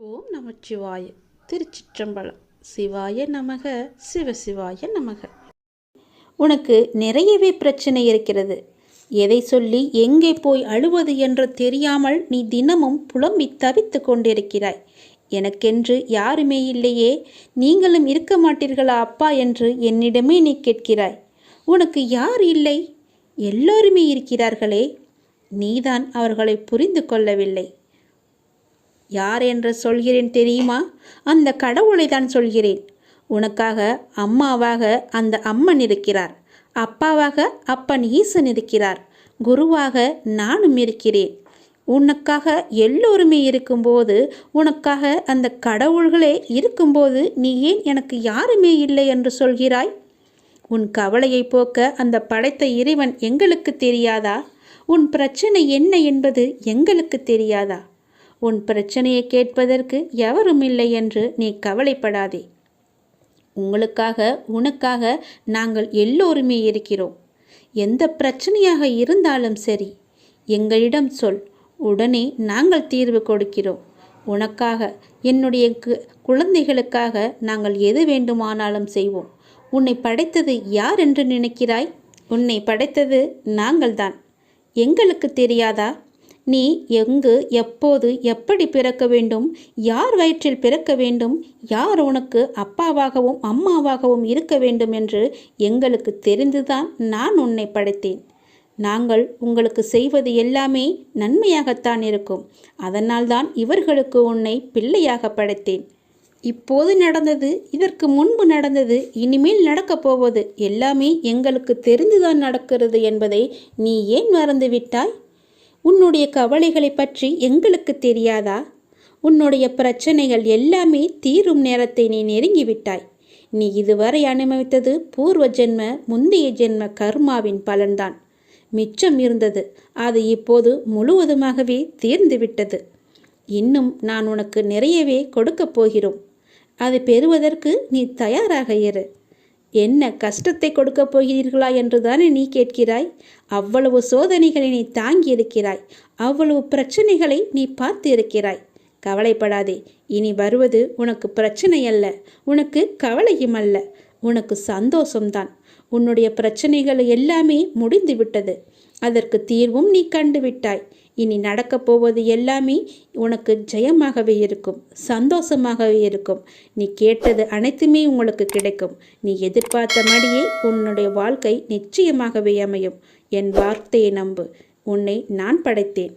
ஓம் நமச்சிவாய. திருச்சிற்றம்பலம். சிவாய நமக. சிவசிவாய நமக. உனக்கு நிறையவே பிரச்சனை இருக்கிறது. எதை சொல்லி எங்கே போய் அழுவது என்று தெரியாமல் நீ தினமும் புலம்பி தவித்து கொண்டிருக்கிறாய். எனக்கென்று யாருமே இல்லையே. நீங்களும் இருக்க மாட்டீர்களா அப்பா என்று என்னிடமே நீ கேட்கிறாய். உனக்கு யார் இல்லை? எல்லோருமே இருக்கிறார்களே. நீதான் அவர்களை புரிந்து கொள்ளவில்லை. யார் என்று சொல்கிறேன் தெரியுமா? அந்த கடவுளை தான் சொல்கிறேன். உனக்காக அம்மாவாக அந்த அம்மன் இருக்கிறார். அப்பாவாக அப்பன் ஈசன் இருக்கிறார். குருவாக நானும் இருக்கிறேன். உனக்காக எல்லோருமே இருக்கும்போது உனக்காக அந்த கடவுள்களே இருக்கும்போது நீ ஏன் எனக்கு யாருமே இல்லை என்று சொல்கிறாய்? உன் கவலையை போக்க அந்த படைத்த இறைவன் எங்களுக்கு தெரியாதா? உன் பிரச்சனை என்ன என்பது எங்களுக்கு தெரியாதா? உன் பிரச்சனையை கேட்பதற்கு எவரும் இல்லை என்று நீ கவலைப்படாதே. உங்களுக்காக உனக்காக நாங்கள் எல்லோருமே இருக்கிறோம். எந்த பிரச்சனையாக இருந்தாலும் சரி எங்களிடம் சொல். உடனே நாங்கள் தீர்வு கொடுக்கிறோம். உனக்காக என்னுடைய குழந்தைகளுக்காக நாங்கள் எது வேண்டுமானாலும் செய்வோம். உன்னை படைத்தது யார் என்று நினைக்கிறாய்? உன்னை படைத்தது நாங்கள்தான். எங்களுக்கு தெரியாதா? நீ எங்கு எப்போது எப்படி பிறக்க வேண்டும் யார் வயிற்றில் பிறக்க வேண்டும் யார் உனக்கு அப்பாவாகவும் அம்மாவாகவும் இருக்க வேண்டும் என்று எங்களுக்கு தெரிந்துதான் நான் உன்னை படைத்தேன். நாங்கள் உங்களுக்கு செய்வது எல்லாமே நன்மையாகத்தான் இருக்கும். அதனால்தான் இவர்களுக்கு உன்னை பிள்ளையாக படைத்தேன். இப்போது நடந்தது இதற்கு முன்பு நடந்தது இனிமேல் நடக்கப் போவது எல்லாமே எங்களுக்கு தெரிந்துதான் நடக்கிறது என்பதை நீ ஏன் மறந்துவிட்டாய்? உன்னுடைய கவலைகளை பற்றி எங்களுக்கு தெரியாதா? உன்னுடைய பிரச்சனைகள் எல்லாமே தீரும் நேரத்தை நீ நெருங்கிவிட்டாய். நீ இதுவரை அனுபவித்தது பூர்வ ஜென்ம முந்தைய ஜென்ம கர்மாவின் பலன்தான். மிச்சம் இருந்தது அது இப்போது முழுவதுமாகவே தீர்ந்துவிட்டது. இன்னும் நான் உனக்கு நிறையவே கொடுக்கப் போகிறோம். அதை பெறுவதற்கு நீ தயாராக இரு. என்ன கஷ்டத்தை கொடுக்கப் போகிறீர்களா என்றுதானே நீ கேட்கிறாய்? அவ்வளவு சோதனைகளை நீ தாங்கி இருக்கிறாய் அவ்வளவு பிரச்சனைகளை நீ பார்த்து இருக்கிறாய் கவலைப்படாதே. இனி வருவது உனக்கு பிரச்சனை அல்ல. உனக்கு கவலையும் அல்ல. உனக்கு சந்தோஷம்தான். உன்னுடைய பிரச்சனைகள் எல்லாமே முடிந்து விட்டது அதற்கு தீர்வும் நீ கண்டுவிட்டாய். இனி நடக்கப் போவது எல்லாமே உனக்கு ஜெயமாகவே இருக்கும் சந்தோஷமாகவே இருக்கும். நீ கேட்டது அனைத்துமே உங்களுக்கு கிடைக்கும். நீ எதிர்பார்த்த எதிர்பார்த்தபடியே உன்னுடைய வாழ்க்கை நிச்சயமாகவே அமையும். என் வார்த்தையை நம்பு. உன்னை நான் படைத்தேன்.